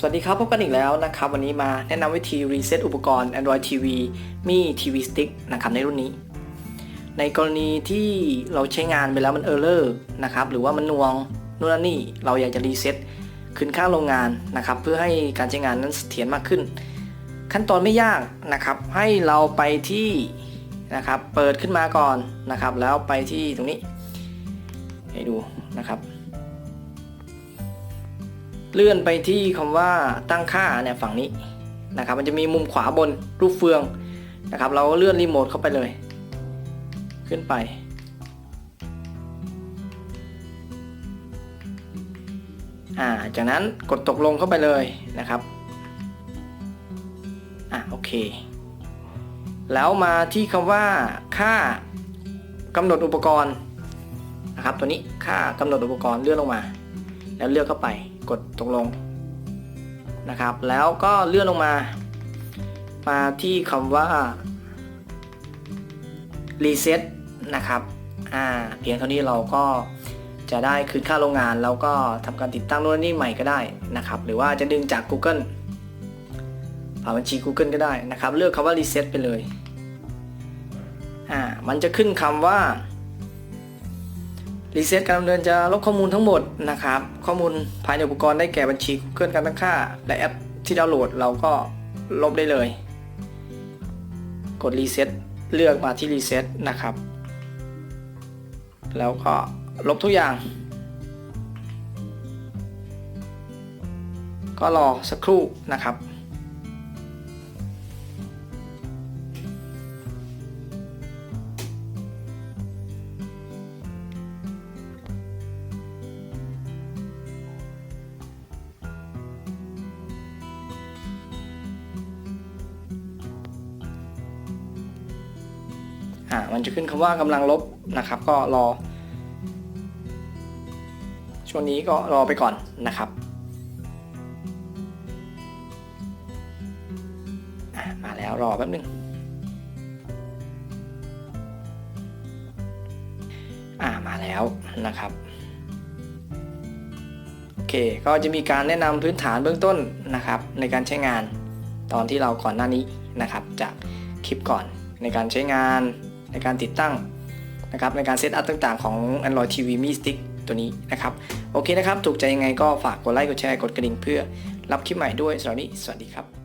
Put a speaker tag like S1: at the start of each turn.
S1: สวัสดีครับ พบกันอีกแล้วนะครับ วันนี้มาแนะนำวิธีรีเซ็ตอุปกรณ์ Android TV มี TV Stick นะครับในรุ่นนี้ ในกรณีที่เราใช้งานไปแล้วมันเออร์เลอร์นะครับหรือว่ามันหนวงนู่นนี่เราอยากจะรีเซ็ตคืนค่าโรงงานนะครับ เพื่อให้การใช้งานนั้นเสถียรมากขึ้น ขั้นตอนไม่ยากนะครับ ให้เราไปที่นะครับเปิดขึ้นมาก่อนนะครับ แล้วไปที่ตรงนี้ ให้ดูนะครับ เลื่อนไปที่คำว่าตั้งค่าเนี่ยฝั่งนี้นะครับ มันจะมีมุมขวาบนรูปเฟืองนะครับ เราก็เลื่อนรีโมทเข้าไปเลย ขึ้นไป อ่า จากนั้นกดตกลงเข้าไปเลยนะครับ อ่าโอเค แล้วมาที่คำว่าค่ากำหนดอุปกรณ์นะครับ ตัวนี้ค่ากำหนดอุปกรณ์เลื่อนลงมา แล้วเลือกเข้าไปกดตกลงนะครับ แล้วก็เลื่อนลงมา มาที่คำว่า reset นะครับอ่าเพียงเท่านี้เราก็จะได้คืนค่าโรงงาน แล้วก็ทำการติดตั้งโน่นนี่ใหม่ก็ได้นะครับ หรือว่าจะดึงจาก Google ผ่านบัญชี Google ก็ได้นะครับ เลือกคำว่า reset ไปเลยอ่ามันจะขึ้นคำว่า รีเซ็ตการดำเนินจะลบข้อมูลทั้งหมดนะครับ ข้อมูลภายในอุปกรณ์ได้แก่บัญชี Google การตั้งค่า และแอปที่ดาวน์โหลดเราก็ลบได้เลย กดรีเซ็ตเลือกมาที่รีเซ็ตนะครับ แล้วก็ลบทุกอย่าง ก็รอสักครู่นะครับ อ่ามันจะขึ้นคำว่ากำลังลบนะครับ ก็รอ ช่วงนี้ก็รอไปก่อนนะครับอะมาแล้วรอแป๊บนึงอ่ามาแล้วนะครับโอเคก็จะมีการแนะนำพื้นฐานเบื้องต้นนะครับ ในการใช้งานตอนที่เราก่อนหน้านี้นะครับ จากคลิปก่อนในการใช้งาน ในการติดตั้งนะครับในการเซตอัพต่างๆของ Android TV Mi Stick ตัวนี้นะครับ โอเคนะครับ ถูกใจยังไงก็ฝากกดไลค์กดแชร์กดกระดิ่งเพื่อรับคลิปใหม่ด้วยสำหรับวันนี้สวัสดีครับ